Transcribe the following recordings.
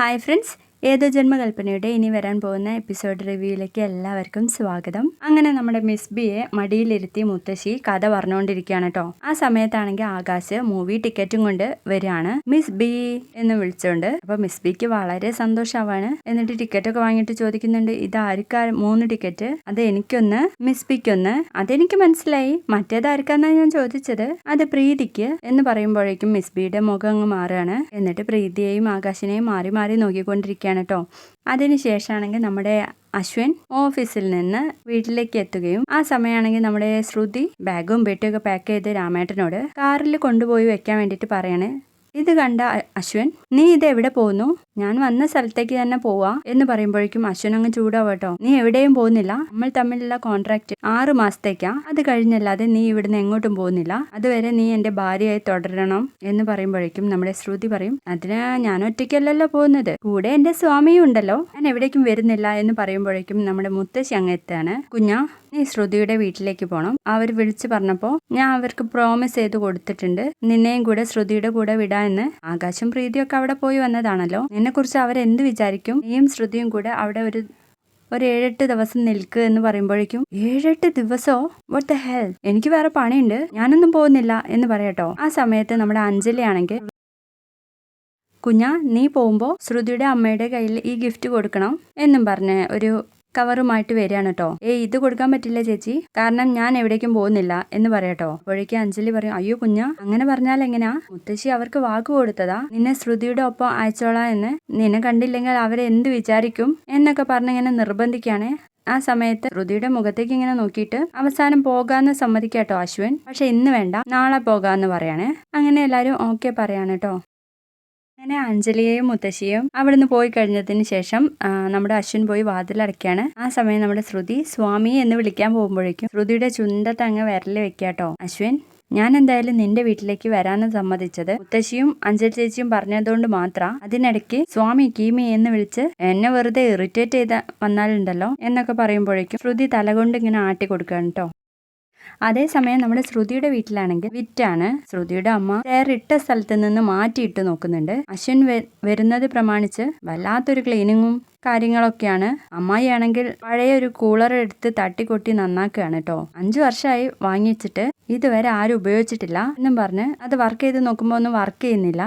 Hi friends, ഏതോ ജന്മകൽപ്പനയുടെ ഇനി വരാൻ പോകുന്ന എപ്പിസോഡ് റിവ്യൂയിലേക്ക് എല്ലാവർക്കും സ്വാഗതം. അങ്ങനെ നമ്മുടെ മിസ് ബിയെ മടിയിലിരുത്തി മുത്തശ്ശി കഥ പറഞ്ഞുകൊണ്ടിരിക്കുകയാണ് കേട്ടോ ആ സമയത്താണെങ്കിൽ ആകാശ് മൂവി ടിക്കറ്റും കൊണ്ട് വരികയാണ്. മിസ് ബി എന്ന് വിളിച്ചുകൊണ്ട് അപ്പൊ മിസ് ബിക്ക് വളരെ സന്തോഷമാവാണ് എന്നിട്ട് ടിക്കറ്റ് ഒക്കെ വാങ്ങിയിട്ട് ചോദിക്കുന്നുണ്ട് ഇത് ആർക്കാ? മൂന്ന് ടിക്കറ്റ്. അത് എനിക്കൊന്ന് മിസ് ബിക്കൊന്ന്. അതെനിക്ക് മനസ്സിലായി. മറ്റേത് ആർക്കാന്നാണ് ഞാൻ ചോദിച്ചത്. അത് പ്രീതിക്ക് എന്ന് പറയുമ്പോഴേക്കും മിസ് ബിയുടെ മുഖം അങ്ങ് മാറുകയാണ്. എന്നിട്ട് പ്രീതിയെയും ആകാശിനെയും മാറി മാറി നോക്കിക്കൊണ്ടിരിക്കുകയാണ്. കേട്ടോ അതിനുശേഷമാണെങ്കിൽ നമ്മുടെ അശ്വിൻ ഓഫീസിൽ നിന്ന് വീട്ടിലേക്ക് എത്തുകയും ആ സമയമാണെങ്കിൽ നമ്മുടെ ശ്രുതി ബാഗും പെട്ടിയൊക്കെ പാക്ക് ചെയ്ത് രാമേട്ടനോട് കാറിൽ കൊണ്ടുപോയി വെക്കാൻ വേണ്ടിയിട്ട് പറയാണ്. ഇത് കണ്ട അശ്വിൻ നീ ഇത് എവിടെ പോകുന്നു ഞാൻ വന്ന സ്ഥലത്തേക്ക് തന്നെ പോവാ എന്ന് പറയുമ്പോഴേക്കും അശ്വൻ അങ്ങ് ചൂടാവട്ടോ നീ എവിടെയും പോകുന്നില്ല. നമ്മൾ തമ്മിലുള്ള കോൺട്രാക്ട് ആറ് മാസത്തേക്കാ. അത് കഴിഞ്ഞല്ലാതെ നീ ഇവിടുന്ന് എങ്ങോട്ടും പോകുന്നില്ല. അതുവരെ നീ എന്റെ ഭാര്യയായി തുടരണം എന്ന് പറയുമ്പോഴേക്കും നമ്മുടെ ശ്രുതി പറയും അതിന് ഞാൻ ഒറ്റയ്ക്കല്ലല്ലോ പോകുന്നത്. കൂടെ എന്റെ സ്വാമിയും ഉണ്ടല്ലോ. ഞാൻ എവിടേക്കും വരുന്നില്ല എന്ന് പറയുമ്പോഴേക്കും നമ്മുടെ മുത്തശ്ശി അങ്ങ് എത്താണ്. കുഞ്ഞാ നീ ശ്രുതിയുടെ വീട്ടിലേക്ക് പോകണം അവർ വിളിച്ചു പറഞ്ഞപ്പോൾ ഞാൻ അവർക്ക് പ്രോമിസ് ചെയ്ത് കൊടുത്തിട്ടുണ്ട്. നിന്നെയും കൂടെ ശ്രുതിയുടെ കൂടെ വിടാ എന്ന്. ആകാശം പ്രീതിയൊക്കെ അവിടെ പോയി വന്നതാണല്ലോ. നിന്നെ കുറിച്ച് അവരെന്ത് വിചാരിക്കും? നീയും ശ്രുതിയും കൂടെ അവിടെ ഒരു ഒരു ഏഴെട്ട് ദിവസം നിൽക്ക് എന്ന് പറയുമ്പോഴേക്കും ഏഴെട്ട് ദിവസോ? വട്ട് ദ ഹെൽ എനിക്ക് വേറെ പണിയുണ്ട്. ഞാനൊന്നും പോകുന്നില്ല എന്ന് പറയട്ടോ. ആ സമയത്ത് നമ്മുടെ അഞ്ജലി ആണെങ്കിൽ കുഞ്ഞ നീ പോകുമ്പോൾ ശ്രുതിയുടെ അമ്മയുടെ കയ്യിൽ ഈ ഗിഫ്റ്റ് കൊടുക്കണം എന്നും പറഞ്ഞ് ഒരു കവറുമായിട്ട് വരികയാണ് കേട്ടോ ഏ ഇത് കൊടുക്കാൻ പറ്റില്ല ചേച്ചി. കാരണം ഞാൻ എവിടേക്കും പോകുന്നില്ല എന്ന് പറയട്ടോ അപ്പോഴേക്കും അഞ്ജലി പറയും അയ്യോ കുഞ്ഞ അങ്ങനെ പറഞ്ഞാൽ എങ്ങനെയാ മുത്തശ്ശി അവർക്ക് വാക്ക് കൊടുത്തതാ. നിന്നെ ശ്രുതിയുടെ ഒപ്പം അയച്ചോളാം എന്ന്. നിന്നെ കണ്ടില്ലെങ്കിൽ അവരെ എന്ത് വിചാരിക്കും? എന്നൊക്കെ പറഞ്ഞിങ്ങനെ നിർബന്ധിക്കുകയാണ്. ആ സമയത്ത് ശ്രുതിയുടെ മുഖത്തേക്ക് ഇങ്ങനെ നോക്കിയിട്ട് അവസാനം പോകാന്ന് സമ്മതിക്കാട്ടോ അശ്വിൻ. പക്ഷെ ഇന്ന് വേണ്ട നാളെ പോകാന്ന് പറയാണ്. അങ്ങനെ എല്ലാരും ഓക്കെ പറയാണ് കേട്ടോ അങ്ങനെ അഞ്ജലിയെയും മുത്തശ്ശിയും അവിടുന്ന് പോയി കഴിഞ്ഞതിന് ശേഷം നമ്മുടെ അശ്വിൻ പോയി വാതിലടയ്ക്കാണ്. ആ സമയം നമ്മുടെ ശ്രുതി സ്വാമി എന്ന് വിളിക്കാൻ പോകുമ്പോഴേക്കും ശ്രുതിയുടെ ചുണ്ടത്ത് അങ്ങ് വിരൽ വെക്കാട്ടോ അശ്വിൻ ഞാൻ എന്തായാലും നിന്റെ വീട്ടിലേക്ക് വരാന്ന് സമ്മതിച്ചത്. മുത്തശ്ശിയും അഞ്ജലി ചേച്ചിയും പറഞ്ഞതുകൊണ്ട് മാത്രം. അതിനിടയ്ക്ക് സ്വാമി കീമി എന്ന് വിളിച്ച് എന്നെ വെറുതെ ഇറിറ്റേറ്റ് ചെയ്ത വന്നാലുണ്ടല്ലോ എന്നൊക്കെ പറയുമ്പോഴേക്കും ശ്രുതി തലകൊണ്ട് ഇങ്ങനെ ആട്ടി കൊടുക്കുകയാണ് കേട്ടോ അതേസമയം നമ്മുടെ ശ്രുതിയുടെ വീട്ടിലാണെങ്കിൽ വിറ്റാണ്. ശ്രുതിയുടെ അമ്മ വേറിട്ട സ്ഥലത്ത് നിന്ന് മാറ്റിയിട്ട് നോക്കുന്നുണ്ട്. അശ്വിൻ വരുന്നത് പ്രമാണിച്ച് വല്ലാത്തൊരു ക്ലീനിങ്ങും കാര്യങ്ങളൊക്കെയാണ്. അമ്മായി ആണെങ്കിൽ പഴയ ഒരു കൂളർ എടുത്ത് തട്ടിക്കൊട്ടി നന്നാക്കുകയാണ് കേട്ടോ. അഞ്ചു വർഷമായി വാങ്ങിച്ചിട്ട് ഇതുവരെ ആരും ഉപയോഗിച്ചിട്ടില്ല എന്നും പറഞ്ഞ് അത് വർക്ക് ചെയ്ത് നോക്കുമ്പോൾ ഒന്നും വർക്ക് ചെയ്യുന്നില്ല.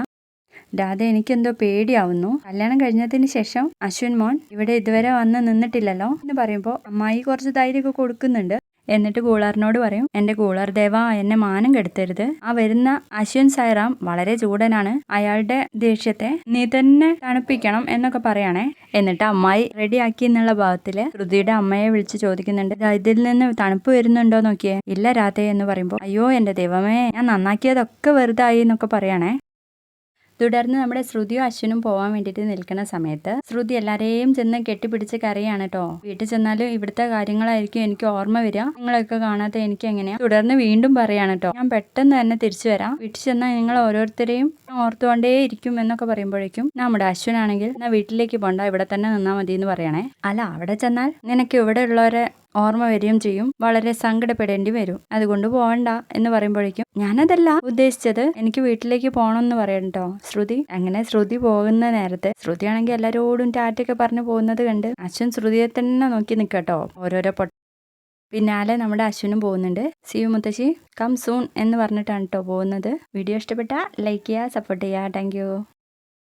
രാധ എനിക്കെന്തോ പേടിയാവുന്നു. കല്യാണം കഴിഞ്ഞതിന് ശേഷം അശ്വിൻ മോൻ ഇവിടെ ഇതുവരെ വന്ന് നിന്നിട്ടില്ലല്ലോ എന്ന് പറയുമ്പോൾ അമ്മായി കുറച്ച് ധൈര്യമൊക്കെ കൊടുക്കുന്നുണ്ട്. എന്നിട്ട് കൂളറിനോട് പറയും എന്റെ കൂളർ ദേവ എന്നെ മാനം കെടുത്തരുത്. ആ വരുന്ന അശ്വിൻ സൈറാം വളരെ ചൂടനാണ്. അയാളുടെ ദേഷ്യത്തെ നീ തന്നെ തണുപ്പിക്കണം എന്നൊക്കെ പറയണേ. എന്നിട്ട് അമ്മായി റെഡിയാക്കി എന്നുള്ള ഭാഗത്തിൽ ശ്രുതിയുടെ അമ്മയെ വിളിച്ച് ചോദിക്കുന്നുണ്ട് ഇതിൽ നിന്ന് തണുപ്പ് വരുന്നുണ്ടോ നോക്കിയേ? ഇല്ല രാധേ എന്ന് പറയുമ്പോൾ അയ്യോ എന്റെ ദൈവമേ ഞാൻ നന്നാക്കിയതൊക്കെ വെറുതായി എന്നൊക്കെ പറയണേ. തുടർന്ന് നമ്മുടെ ശ്രുതിയും അശ്വനും പോകാൻ വേണ്ടിയിട്ട് നിൽക്കുന്ന സമയത്ത് ശ്രുതി എല്ലാരെയും ചെന്ന് കെട്ടിപ്പിടിച്ച് കരയാണ് കേട്ടോ വീട്ടിൽ ചെന്നാലും ഇവിടുത്തെ കാര്യങ്ങളായിരിക്കും എനിക്ക് ഓർമ്മ വരിക. നിങ്ങളൊക്കെ കാണാത്ത എനിക്ക് എങ്ങനെയാ? തുടർന്ന് വീണ്ടും പറയാണ് കേട്ടോ ഞാൻ പെട്ടെന്ന് തന്നെ തിരിച്ചു വരാം. വീട്ടിൽ ചെന്നാൽ നിങ്ങൾ ഓരോരുത്തരെയും ഓർത്തുകൊണ്ടേ ഇരിക്കും എന്നൊക്കെ പറയുമ്പോഴേക്കും നമ്മുടെ അശ്വനാണെങ്കിൽ എന്നാ വീട്ടിലേക്ക് പോണ്ട. ഇവിടെ തന്നെ നിന്നാൽ മതി എന്ന് പറയണേ. അല്ല അവിടെ ചെന്നാൽ? നിനക്ക് ഇവിടെ ഉള്ളവരെ ഓർമ്മ വരികയും ചെയ്യും. വളരെ സങ്കടപ്പെടേണ്ടി വരും. അതുകൊണ്ട് പോകണ്ട എന്ന് പറയുമ്പോഴേക്കും ഞാനതല്ല ഉദ്ദേശിച്ചത്. എനിക്ക് വീട്ടിലേക്ക് പോകണം എന്ന് പറയണ്ടോ ശ്രുതി അങ്ങനെ ശ്രുതി പോകുന്ന നേരത്തെ ശ്രുതി ആണെങ്കിൽ എല്ലാരോടും ടാറ്റൊക്കെ പറഞ്ഞു പോകുന്നത് കണ്ട് അശ്വൻ ശ്രുതിയെ തന്നെ നോക്കി നിൽക്കട്ടോ ഓരോരോ പൊട്ട പിന്നാലെ നമ്മുടെ അശ്വിനും പോകുന്നുണ്ട്. സിയു മുത്തശ്ശി. കം സൂൺ എന്ന് പറഞ്ഞിട്ടാണ് കേട്ടോ പോകുന്നത്. വീഡിയോ ഇഷ്ടപ്പെട്ടാൽ ലൈക്ക് ചെയ്യുക സപ്പോർട്ട് ചെയ്യുക. താങ്ക്